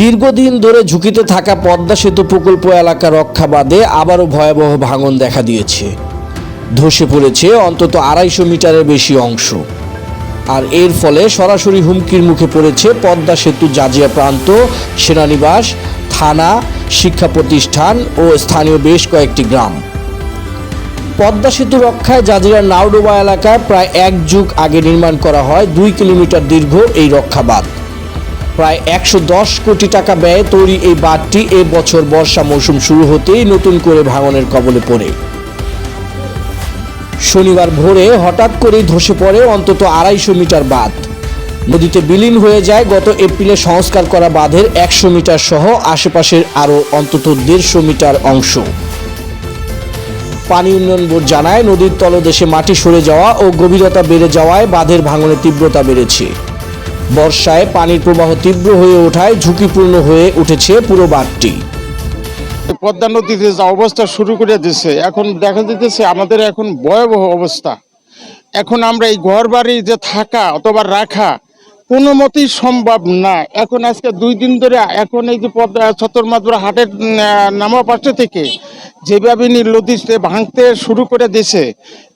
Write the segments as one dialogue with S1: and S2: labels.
S1: দীর্ঘদিন ধরে ঝুঁকিতে থাকা পদ্মা সেতু প্রকল্প এলাকা রক্ষা বাদে আবারও ভয়াবহ ভাঙন দেখা দিয়েছে। ধসে পড়েছে অন্তত আড়াইশো মিটারের বেশি অংশ। আর এর ফলে সরাসরি হুমকির মুখে পড়েছে পদ্মা সেতু জাজিয়া প্রান্ত, সেনানিবাস, থানা, শিক্ষা প্রতিষ্ঠান ও স্থানীয় বেশ কয়েকটি গ্রাম। পদ্মা সেতু রক্ষায় জাজিরার নাওডোবা এলাকায় প্রায় এক যুগ আগে নির্মাণ করা হয় দুই কিলোমিটার দীর্ঘ এই রক্ষা বাঁধ প্রায় একশো দশ কোটি টাকা ব্যয়ে তৈরি এই বাঁধটি বছর বর্ষা মৌসুম শুরু হতেই নতুন করে ভাঙনের কবলে পড়ে। শনিবার ভোরে হঠাৎ করেই ধসে পড়ে অন্তত আড়াইশো মিটার বাঁধ। নদীতে বিলীন হয়ে যায় গত এপ্রিলে সংস্কার করা বাঁধের একশো মিটার সহ আশেপাশের আরও অন্তত দেড়শো মিটার অংশ। পানি উন্নয়ন বোর্ড জানায়, নদীর তলদেশে মাটি সরে যাওয়া ও গভীরতা বেড়ে যাওয়ায় বাঁধের ভাঙনের তীব্রতা বেড়েছে। বর্ষায় পানির প্রবাহ তীব্র হয়ে ওঠায় ঝুঁকিপূর্ণ হয়ে উঠেছে পুরো বাঁধটি।
S2: পদ্মা নদীতে যা অবস্থা শুরু করে দিচ্ছে এখন দেখা যেতেছে আমাদের এখন ভয়াবহ অবস্থা। এখন আমরা এই ঘর বাড়ি যে থাকা অথবা রাখা কোনো মতেই সম্ভব না। এখন আজকে দুই দিন ধরে এখন এই যে পদ্মা ছত্তরমাত্র হাটের নামা পাশে থেকে যেভাবে নি নদীতে ভাঙতে শুরু করে দিছে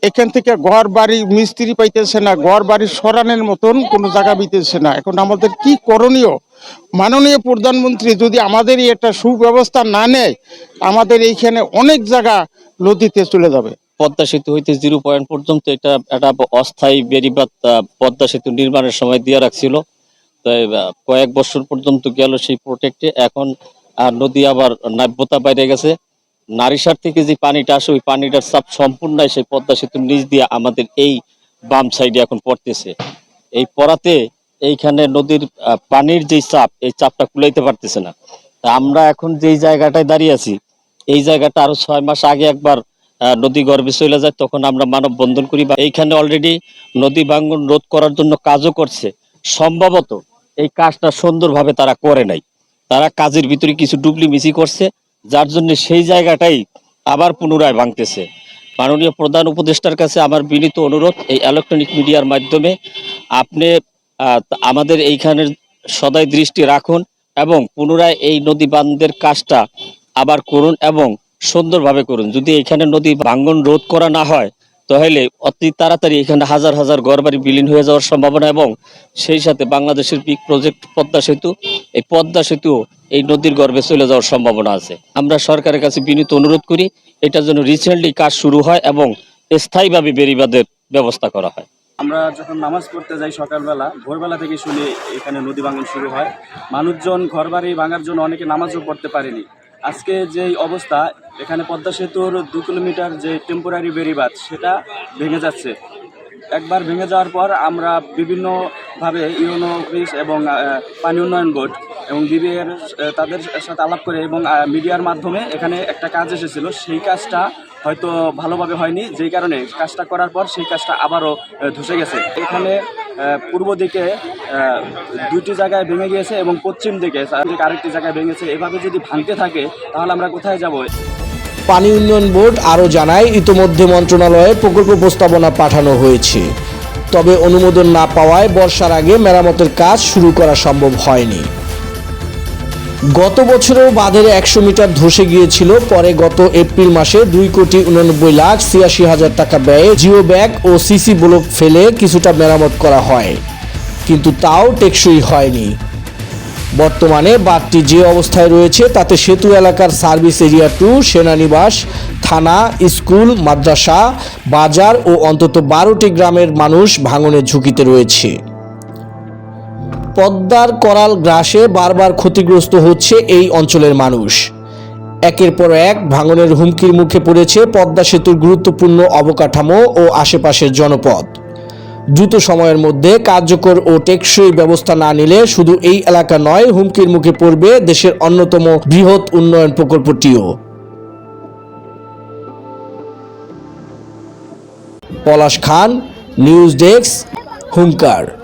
S2: এখান থেকে ঘর বাড়ি মিস্ত্রি পাইতেছে না, ঘর বাড়ি সরানোর মতন কোনো জায়গা বিতেছে না। এখন আমাদের কি করণীয়? মাননীয় প্রধানমন্ত্রী যদি আমাদের একটা সুব্যবস্থা না নেয়, আমাদের এইখানে অনেক জায়গা নদীতে চলে যাবে।
S3: পদ্মা সেতু হইতে জিরো পয়েন্ট পর্যন্ত এটা একটা অস্থায়ী বেরিবাদ আহ, পদ্মা সেতু নির্মাণের সময় দিয়ে রাখছিল। তাই কয়েক বছর পর্যন্ত গেল সেই প্রোটেক্টে এখন নদী আবার নাব্যতা বাইরে গেছে। নারিসার থেকে যে পানিটা আসে ওই পানিটার চাপ সম্পূর্ণ সেই পদ্মা সেতুর নিচ দিয়ে আমাদের এই বাম সাইডে এখন পড়তেছে। এই পড়াতে এইখানে নদীর পানির যে চাপ এই চাপটা কুলাইতে পারতেছে না। তা আমরা এখন যেই জায়গাটায় দাঁড়িয়ে আছি এই জায়গাটা আরও ছয় মাস আগে একবার নদী গর্ভে চলে যায়, তখন আমরা মানব বন্ধন করি বা এইখানে অলরেডি নদী ভাঙ্গন রোধ করার জন্য কাজও করছে। সম্ভবত এই কাজটা সুন্দরভাবে তারা করে নাই। তারা কাজের ভিতরে কিছু ডুবলি মিছি করছে, যার জন্য সেই জায়গাটাই আবার পুনরায় ভাঙতেছে। মাননীয় প্রধান উপদেষ্টার কাছে আমার বিনীত অনুরোধ, এই ইলেকট্রনিক মিডিয়ার মাধ্যমে আপনি আমাদের এইখানের সদাই দৃষ্টি রাখুন এবং পুনরায় এই নদী বান্ধের কাজটা আবার করুন এবং সুন্দরভাবে করুন। যদি এখানে নদী ভাঙ্গন রোধ করা না হয়, তাহলে অতি তাড়াতাড়ি এখানে হাজার হাজার ঘরবাড়ি বিলীন হয়ে যাওয়ার সম্ভাবনা এবং সেই সাথে বাংলাদেশের বিগ প্রজেক্ট পদ্মা সেতু, এই পদ্মা সেতু এই নদীর গর্ভে চলে যাওয়ার সম্ভাবনা আছে। আমরা সরকারের কাছে বিনীত অনুরোধ করি, এটার জন্য রিসেন্টলি কাজ শুরু হয় এবং স্থায়ীভাবে বেরিবাদের ব্যবস্থা করা হয়।
S4: আমরা যখন নামাজ পড়তে যাই সকালবেলা, ভোরবেলা থেকে শুনি এখানে নদী ভাঙন শুরু হয়। মানুষজন ঘরবাড়ি ভাঙার জন্য অনেকে নামাজও পড়তে পারেনি। আজকে যেই অবস্থা, এখানে পদ্মা সেতুর দু কিলোমিটার যে টেম্পোরারি বেরিবাদ সেটা ভেঙে যাচ্ছে। একবার ভেঙে যাওয়ার পর আমরা বিভিন্নভাবে ইউনো অফিস এবং পানি উন্নয়ন বোর্ড এবং বিবিএর তাদের সাথে আলাপ করে এবং মিডিয়ার মাধ্যমে এখানে একটা কাজ এসেছিল। সেই কাজটা হয়তো ভালোভাবে হয়নি, যেই কারণে কাজটা করার পর সেই কাজটা আবারও ধসে গেছে। এখানে পূর্ব দিকে দুটি জায়গায় ভেঙে গিয়েছে এবং পশ্চিম দিকে আরেকটি জায়গায় ভেঙেছে। এভাবে যদি ভাঙতে থাকে, তাহলে আমরা কোথায় যাব?
S1: পানি উন্নয়ন বোর্ড আরও জানায়, ইতোমধ্যে মন্ত্রণালয়ে প্রকল্প প্রস্তাবনা পাঠানো হয়েছে। তবে অনুমোদন না পাওয়ায় বর্ষার আগে মেরামতের কাজ শুরু করা সম্ভব হয়নি। গত বছরেও বাঁধের একশো মিটার ধসে গিয়েছিল, পরে গত এপ্রিল মাসে দুই কোটি উননব্বই লাখ ছিয়াশি হাজার টাকা ব্যয়ে জিও ব্যাগ ও সিসি ব্লক ফেলে কিছুটা মেরামত করা হয়। কিন্তু তাও টেকসই হয়নি। বর্তমানে বাঁধটি যে অবস্থায় রয়েছে, তাতে সেতু এলাকার সার্ভিস এরিয়া টু, সেনানিবাস, থানা, স্কুল, মাদ্রাসা, বাজার ও অন্তত বারোটি গ্রামের মানুষ ভাঙনের ঝুঁকিতে রয়েছে। পদ্মার করাল গ্রাসে বারবার ক্ষতিগ্রস্ত হচ্ছে এই অঞ্চলের মানুষ। একের পর এক ভাঙনের হুমকির মুখে পড়েছে পদ্মা সেতুর গুরুত্বপূর্ণ অবকাঠামো ও আশেপাশের জনপদ। দ্রুত সময়ের মধ্যে কার্যকর ও টেকসই ব্যবস্থা না নিলে শুধু এই এলাকা নয়, হুমকির মুখে পড়বে দেশের অন্যতম বৃহৎ উন্নয়ন প্রকল্পটিও। পলাশ খান, নিউজ ডেস্ক, হুঙ্কার।